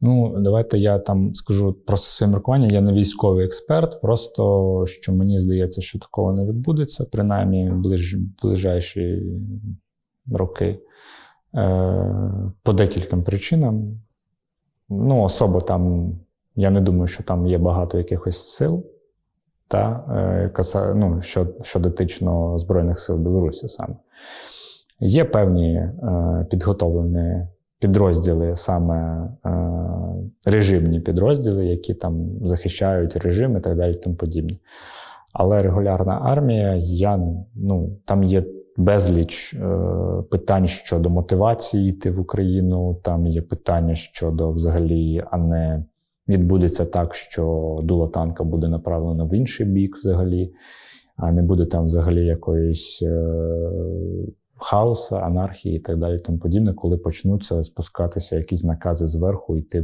Ну, давайте я там скажу просто своє міркування. Я не військовий експерт, просто що мені здається, що такого не відбудеться, принаймні ближ, ближайші роки. Е, по декільком причинам. Ну, особо там, я не думаю, що там є багато якихось сил, та, е, ну, що, що дотично Збройних сил Білорусі саме. Є певні е, підготовлені підрозділи, саме е, режимні підрозділи, які там захищають режим і так далі, тому подібне. Але регулярна армія, я, ну, там є безліч е, питань щодо мотивації йти в Україну, там є питання щодо взагалі, а не відбудеться так, що дуло танка буде направлено в інший бік взагалі, а не буде там взагалі якоїсь е, хаосу, анархії і так далі, тому подібне, коли почнуться спускатися якісь накази зверху, йти